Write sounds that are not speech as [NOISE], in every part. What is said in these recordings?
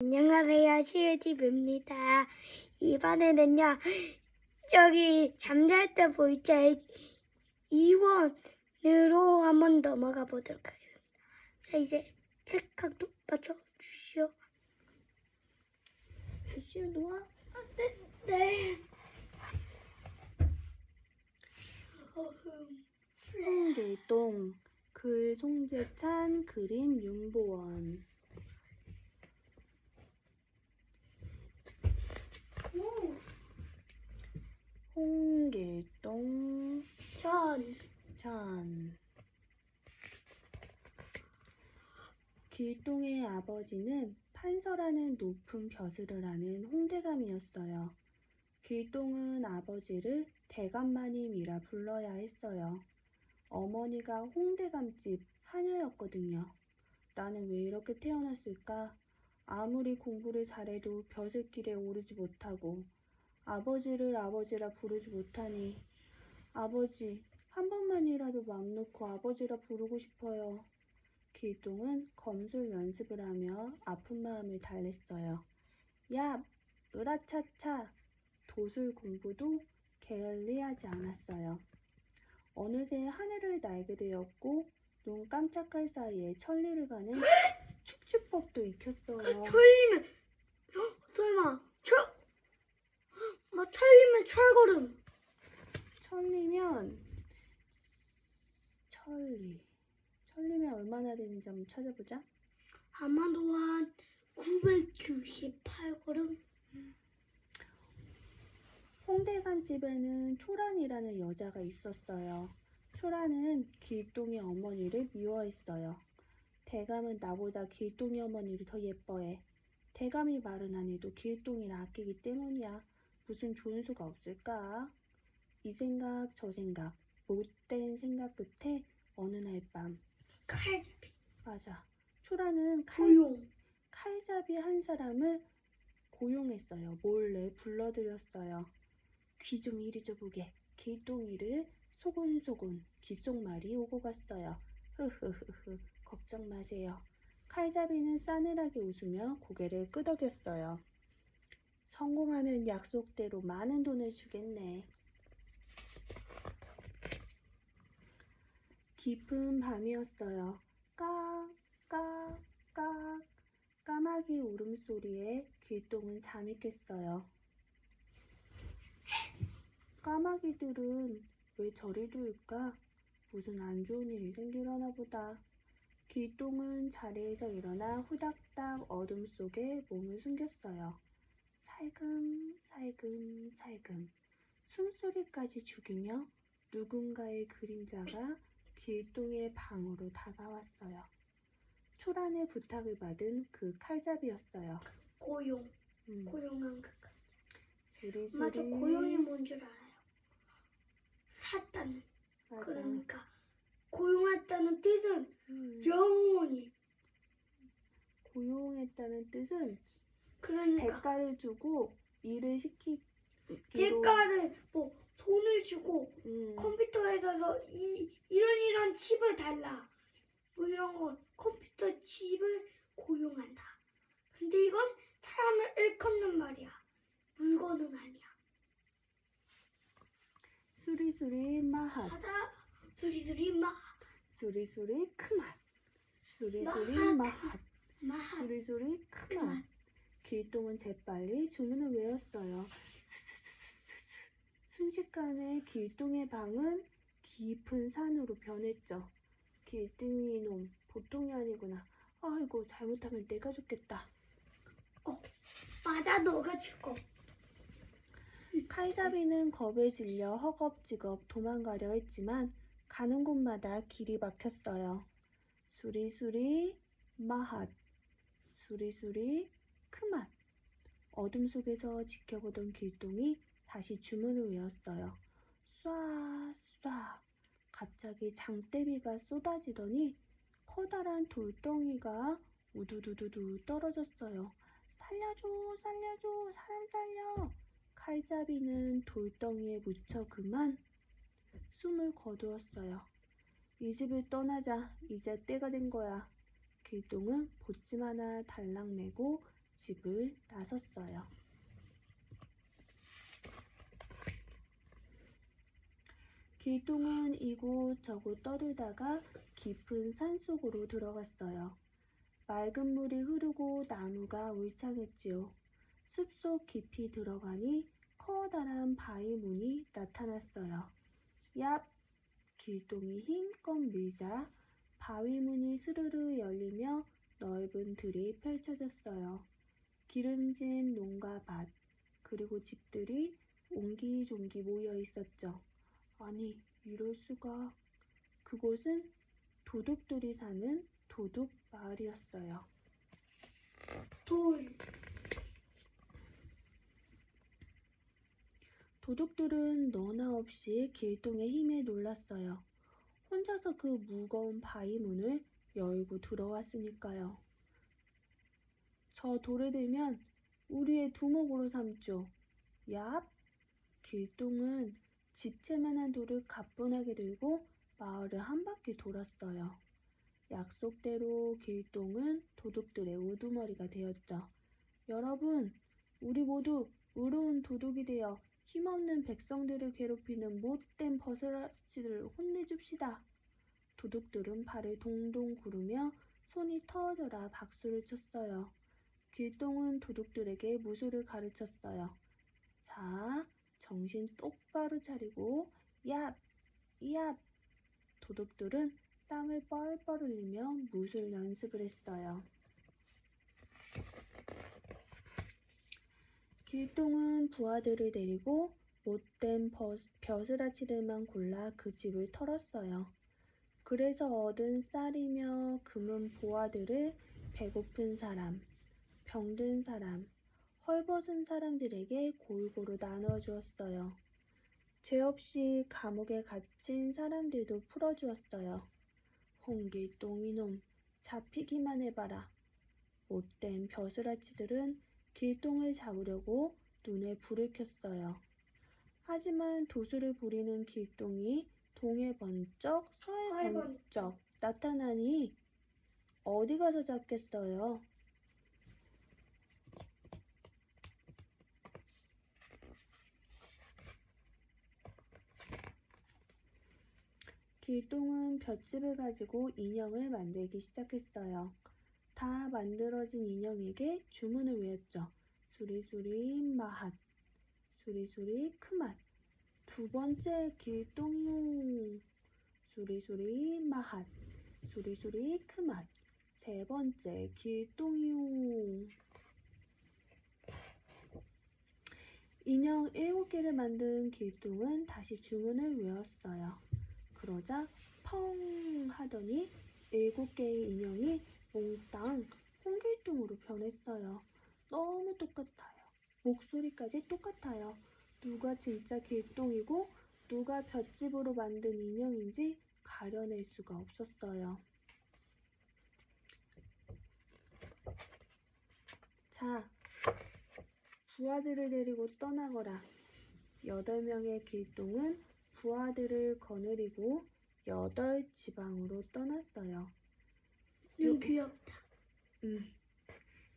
안녕하세요, 시우집입니다. 이번에는요, 저기 잠잘 때 보이죠? 2원으로 한번 넘어가 보도록 하겠습니다. 자, 이제 책각 높아져 주시오. 시우 놓아. 네, 네. 어흠. 홍길동 글 송재찬 그림 윤보원 오, 홍길동 전, 전 길동의 아버지는 판서라는 높은 벼슬을 하는 홍대감이었어요. 길동은 아버지를 대감마님이라 불러야 했어요. 어머니가 홍대감집 하녀였거든요. 나는 왜 이렇게 태어났을까? 아무리 공부를 잘해도 벼슬길에 오르지 못하고 아버지를 아버지라 부르지 못하니 아버지 한 번만이라도 맘 놓고 아버지라 부르고 싶어요. 길동은 검술 연습을 하며 아픈 마음을 달랬어요. 야, 으라차차 도술 공부도 게을리 하지 않았어요. 어느새 하늘을 날게 되었고 눈 깜짝할 사이에 천리를 가는 [GASPS] 축지법도 익혔어요. 철리면, 어, 설마, 철, 뭐, 철리면 철걸음. 천리면 천리 천리면 얼마나 되는지 한번 찾아보자. 아마도 한 998걸음? 홍대감 집에는 초란이라는 여자가 있었어요. 초란은 길동의 어머니를 미워했어요. 대감은 나보다 길동의 어머니를 더 예뻐해. 대감이 말은 안 해도 길동이를 아끼기 때문이야. 무슨 좋은 수가 없을까? 이 생각 저 생각 못된 생각 끝에 어느 날 밤 칼잡이, 맞아 초라는 칼, 고용. 칼잡이 한 사람을 고용했어요. 몰래 불러들였어요. 귀 좀 이리 줘 보게. 길동이를 소곤소곤 귓속말이 오고 갔어요. 흐흐흐흐 걱정 마세요. 칼잡이는 싸늘하게 웃으며 고개를 끄덕였어요. 성공하면 약속대로 많은 돈을 주겠네. 깊은 밤이었어요. 까, 까, 까. 까마귀 울음소리에 길동은 잠이 깼어요. 까마귀들은 왜 저리 누울까? 무슨 안 좋은 일이 생기려나 보다. 길동은 자리에서 일어나 후닥닥 어둠 속에 몸을 숨겼어요. 살금, 살금, 살금. 숨소리까지 죽이며 누군가의 그림자가 길동의 방으로 다가왔어요. 초란의 부탁을 받은 그 칼잡이였어요. 고용. 음, 고용한 그 칼. 수리수리. 맞아, 고용이 뭔 줄 알아요? 샀다는. 맞아. 그러니까, 고용했다는 뜻은 음, 영원히. 고용했다는 뜻은 그러니까, 대가를 주고 일을 시키기로. 대가를, 뭐, 돈을 주고, 음, 컴퓨터에서 이, 이런 이런 칩을 달라. 뭐 이런 거 컴퓨터 칩을 고용한다. 근데 이건 사람을 일컫는 말이야. 물건은 아니야. 수리수리 마핫. 하다 수리수리 마 수리수리 크맛. 수리수리 마핫. 마핫. 마 수리수리 크맛. 길동은 재빨리 주문을 외웠어요. 순식간에 길동의 방은 깊은 산으로 변했죠. 길동이 놈 보통이 아니구나. 아이고 잘못하면 내가 죽겠다. 맞아 너가 죽어. 칼잡이는 겁에 질려 허겁지겁 도망가려 했지만 가는 곳마다 길이 막혔어요. 수리수리 마핫 수리수리 크맛 어둠 속에서 지켜보던 길동이 다시 주문을 외웠어요. 쏴, 쏴. 갑자기 장대비가 쏟아지더니 커다란 돌덩이가 우두두두두 떨어졌어요. 살려줘, 살려줘, 사람 살려. 칼잡이는 돌덩이에 묻혀 그만 숨을 거두었어요. 이 집을 떠나자. 이제 때가 된 거야. 길동은 보침 하나 달랑 메고 집을 나섰어요. 길동은 이곳 저곳 떠돌다가 깊은 산 속으로 들어갔어요. 맑은 물이 흐르고 나무가 울창했지요. 숲속 깊이 들어가니 커다란 바위 문이 나타났어요. 얍! 길동이 힘껏 밀자 바위 문이 스르르 열리며 넓은 들이 펼쳐졌어요. 기름진 농가 밭, 그리고 집들이 옹기종기 모여 있었죠. 아니, 이럴 수가. 그곳은 도둑들이 사는 도둑 마을이었어요. 돌, 도둑들은 너나 없이 길동의 힘에 놀랐어요. 혼자서 그 무거운 바위 문을 열고 들어왔으니까요. 저 돌에 들면 우리의 두목으로 삼죠. 얍! 길동은 지체만한 돌을 가뿐하게 들고 마을을 한 바퀴 돌았어요. 약속대로 길동은 도둑들의 우두머리가 되었죠. 여러분, 우리 모두 의로운 도둑이 되어 힘없는 백성들을 괴롭히는 못된 버스라치들을 혼내줍시다. 도둑들은 발을 동동 구르며 손이 터져라 박수를 쳤어요. 길동은 도둑들에게 무술을 가르쳤어요. 자, 정신 똑바로 차리고 얍, 얍. 도둑들은 땅을 뻘뻘 흘리며 무술 연습을 했어요. 길동은 부하들을 데리고 못된 버- 벼슬아치들만 골라 그 집을 털었어요. 그래서 얻은 쌀이며 금은 보아들을 배고픈 사람, 병든 사람, 헐벗은 사람들에게 골고루 나눠 주었어요. 죄 없이 감옥에 갇힌 사람들도 풀어주었어요. 홍길동 이놈, 잡히기만 해봐라. 못된 벼슬아치들은 길동을 잡으려고 눈에 불을 켰어요. 하지만 도수를 부리는 길동이 동해 번쩍 서해 번쩍 나타나니 어디 가서 잡겠어요? 길동은 볏짚을 가지고 인형을 만들기 시작했어요. 다 만들어진 인형에게 주문을 외웠죠. 수리수리 마핫, 수리수리 크맛. 두 번째 길동이요. 수리수리 마핫, 수리수리 크맛. 세 번째 길동이요. 인형 일곱 개를 만든 길동은 다시 주문을 외웠어요. 그러자 펑 하더니 일곱 개의 인형이 몽땅 홍길동으로 변했어요. 너무 똑같아요. 목소리까지 똑같아요. 누가 진짜 길동이고 누가 볏짚으로 만든 인형인지 가려낼 수가 없었어요. 자, 부하들을 데리고 떠나거라. 여덟 명의 길동은 부하들을 거느리고 여덟 지방으로 떠났어요. 음, 귀엽다. 음,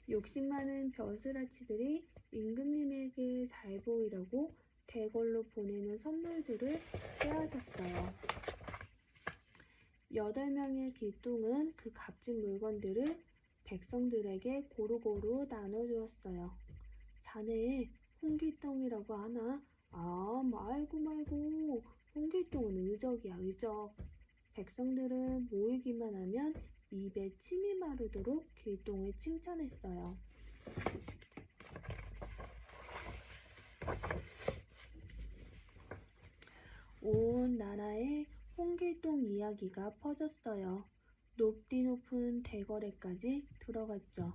욕심 많은 벼슬아치들이 임금님에게 잘 보이려고 대걸로 보내는 선물들을 빼앗았어요. 여덟 명의 길동은 그 값진 물건들을 백성들에게 고루고루 나눠주었어요. 자네 홍길동이라고 하나? 아, 말고 말고 홍길동은 의적이야, 의적. 백성들은 모이기만 하면 입에 침이 마르도록 길동을 칭찬했어요. 온 나라에 홍길동 이야기가 퍼졌어요. 높디 높은 대궐에까지 들어갔죠.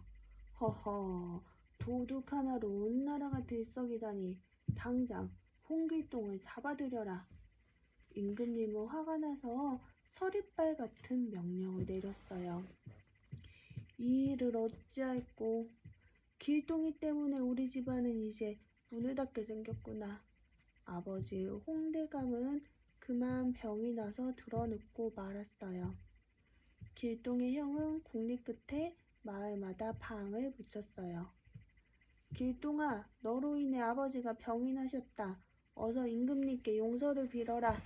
허허, 도둑 하나로 온 나라가 들썩이다니 당장 홍길동을 잡아들여라. 임금님은 화가 나서 서리빨 같은 명령을 내렸어요. 이 일을 어찌할꼬. 길동이 때문에 우리 집안은 이제 문을 닫게 생겼구나. 아버지 홍대감은 그만 병이 나서 드러눕고 말았어요. 길동의 형은 국리 끝에 마을마다 방을 붙였어요. 길동아, 너로 인해 아버지가 병이 나셨다. 어서 임금님께 용서를 빌어라.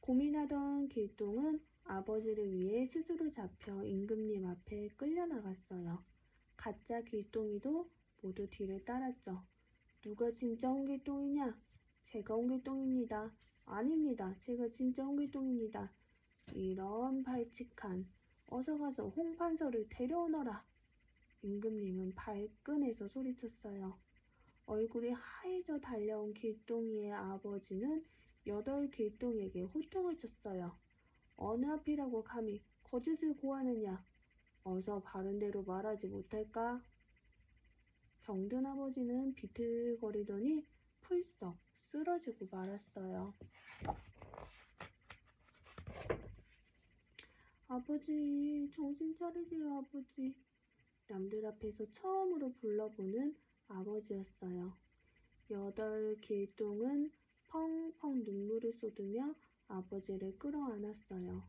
고민하던 길동은 아버지를 위해 스스로 잡혀 임금님 앞에 끌려나갔어요. 가짜 길동이도 모두 뒤를 따랐죠. 누가 진짜 홍길동이냐? 제가 홍길동입니다. 아닙니다. 제가 진짜 홍길동입니다. 이런 발칙한 어서 가서 홍판서를 데려오너라. 임금님은 발끈해서 소리쳤어요. 얼굴이 하얘져 달려온 길동이의 아버지는 여덟 길동에게 호통을 쳤어요. 어느 앞이라고 감히 거짓을 고하느냐? 어서 바른 대로 말하지 못할까? 병든 아버지는 비틀거리더니 풀썩 쓰러지고 말았어요. 아버지, 정신 차리세요, 아버지. 남들 앞에서 처음으로 불러보는 아버지였어요. 여덟 길동은 펑펑 눈물을 쏟으며 아버지를 끌어안았어요.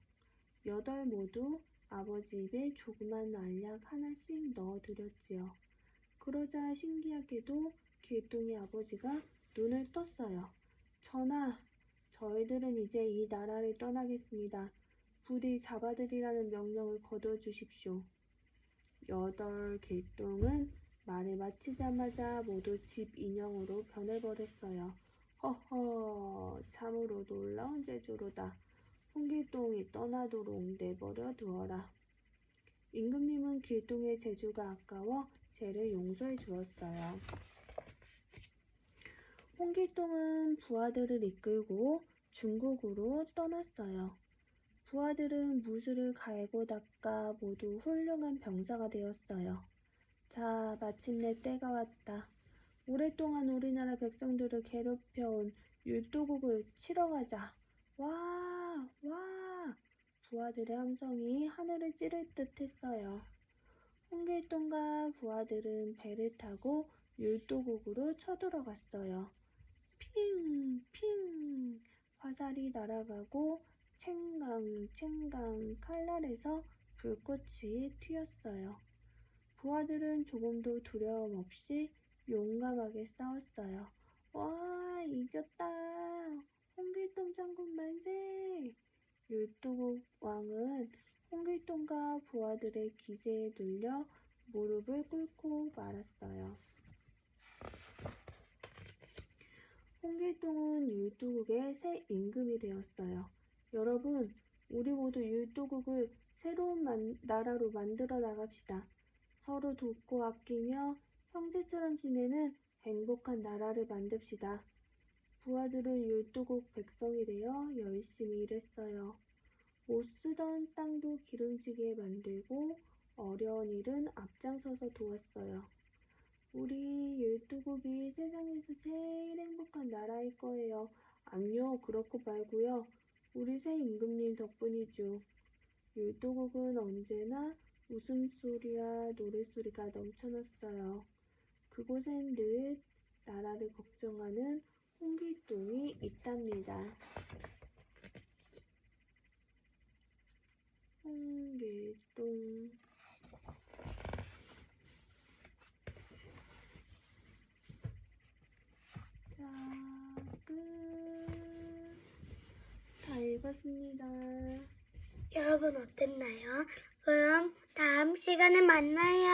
여덟 모두 아버지 입에 조그만 알약 하나씩 넣어드렸지요. 그러자 신기하게도 길동의 아버지가 눈을 떴어요. 전하, 저희들은 이제 이 나라를 떠나겠습니다. 부디 잡아들이라는 명령을 거둬주십시오. 여덟 길동은 말을 마치자마자 모두 집 인형으로 변해버렸어요. 허허, 참으로 놀라운 제주로다. 홍길동이 떠나도록 내버려 두어라. 임금님은 길동의 재주가 아까워 죄를 용서해 주었어요. 홍길동은 부하들을 이끌고 중국으로 떠났어요. 부하들은 무술을 갈고 닦아 모두 훌륭한 병사가 되었어요. 자, 마침내 때가 왔다. 오랫동안 우리나라 백성들을 괴롭혀온 율도국을 치러 가자. 와, 와! 부하들의 함성이 하늘을 찌를 듯 했어요. 홍길동과 부하들은 배를 타고 율도국으로 쳐들어갔어요. 핑, 핑! 화살이 날아가고 챙강, 챙강 칼날에서 불꽃이 튀었어요. 부하들은 조금도 두려움 없이 용감하게 싸웠어요. 와, 이겼다! 홍길동 장군 만세! 율도국 왕은 홍길동과 부하들의 기세에 눌려 무릎을 꿇고 말았어요. 홍길동은 율도국의 새 임금이 되었어요. 여러분, 우리 모두 율도국을 새로운 만- 나라로 만들어 나갑시다. 서로 돕고 아끼며 형제처럼 지내는 행복한 나라를 만듭시다. 부하들은 율도국 백성이 되어 열심히 일했어요. 못 쓰던 땅도 기름지게 만들고 어려운 일은 앞장서서 도왔어요. 우리 율도국이 세상에서 제일 행복한 나라일 거예요. 아니요, 그렇고 말고요. 우리 새 임금님 덕분이죠. 율도국은 언제나 웃음소리와 노랫소리가 넘쳐났어요. 그곳엔 늘 나라를 걱정하는 홍길동이 있답니다. 홍길동 자, 끝. 다 읽었습니다. 여러분 어땠나요? 시간에 만나요.